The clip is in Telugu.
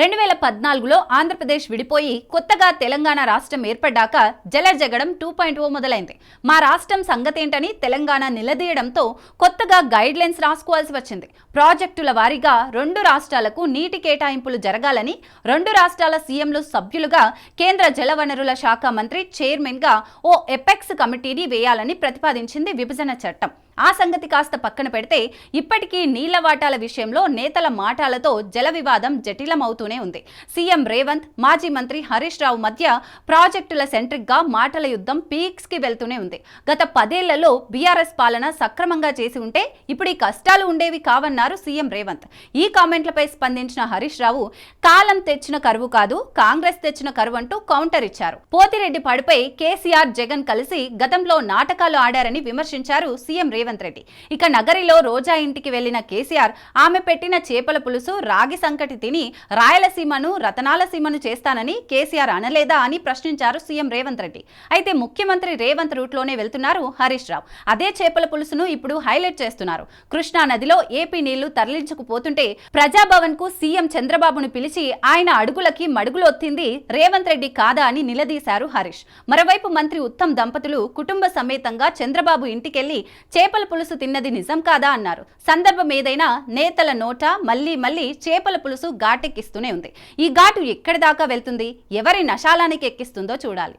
రెండు వేల పద్నాలుగులో ఆంధ్రప్రదేశ్ విడిపోయి కొత్తగా తెలంగాణ రాష్ట్రం ఏర్పడ్డాక జలజగడం టూ పాయింట్ ఓ మొదలైంది. మా రాష్ట్రం సంగతేంటని తెలంగాణ నిలదీయడంతో కొత్తగా గైడ్ లైన్స్ రాసుకోవాల్సి వచ్చింది. ప్రాజెక్టుల వారీగా రెండు రాష్ట్రాలకు నీటి కేటాయింపులు జరగాలని రెండు రాష్ట్రాల సీఎంలు సభ్యులుగా కేంద్ర జలవనరుల శాఖ మంత్రి చైర్మన్గా ఓ ఎపెక్స్ కమిటీని వేయాలని ప్రతిపాదించింది విభజన చట్టం. ఆ సంగతి కాస్త పక్కన పెడితే ఇప్పటికీ నీళ్ళ వాటాల విషయంలో నేతల మాటాలతో జల వివాదం జటిలమవుతూనే ఉంది. సీఎం రేవంత్ మాజీ మంత్రి హరీష్ రావు మధ్య ప్రాజెక్టుల సెంట్రిక్గా మాటల యుద్ధం పీక్స్కి వెళ్తూనే ఉంది. గత పదేళ్ళలో బీఆర్ఎస్ పాలన సక్రమంగా చేసి ఉంటే ఇప్పుడు ఈ కష్టాలు ఉండేవి కావన్నారు సీఎం రేవంత్. ఈ కామెంట్లపై స్పందించిన హరీష్ రావు కాలం తెచ్చిన కరువు కాదు కాంగ్రెస్ తెచ్చిన కరువు అంటూ కౌంటర్ ఇచ్చారు. పోతిరెడ్డి పడిపై కేసీఆర్ జగన్ కలిసి గతంలో నాటకాలు ఆడారని విమర్శించారు సీఎం రేవంత్. రెడ్డి. ఇక నగరిలో రోజా ఇంటికి వెళ్ళిన కేసీఆర్ ఆమె పెట్టిన చేపల పులుసు రాగి సంకటి తిని రాయలసీమను రతనాలసీమను చేస్తానని కేసీఆర్ అనలేదా అని ప్రశ్నించారు సీఎం రేవంత్ రెడ్డి. అయితే ముఖ్యమంత్రి రేవంత్ రూట్లోనే వెళ్తున్నారు హరీష్ రావు. అదే చేపల పులుసును ఇప్పుడు హైలైట్ చేస్తున్నారు. కృష్ణా నదిలో ఏపీ నీళ్ళు తరలించుకుపోతుంటే ప్రజాభవన్కు సీఎం చంద్రబాబును పిలిచి ఆయన అడుగులకి మడుగులొత్తింది రేవంత్ రెడ్డి కాదా అని నిలదీశారు హరీష్. మరోవైపు మంత్రి ఉత్తమ్ దంపతులు కుటుంబ సమేతంగా చంద్రబాబు ఇంటికెళ్ళి చేపల పులుసు తిన్నది నిజం కాదా అన్నారు. సందర్భం ఏదైనా నేతల నోట మళ్ళీ మళ్ళీ చేపల పులుసు ఘాటెక్కిస్తూనే ఉంది. ఈ ఘాటు ఎక్కడి దాకా వెళ్తుంది? ఎవరి నశాలానికి ఎక్కిస్తుందో చూడాలి.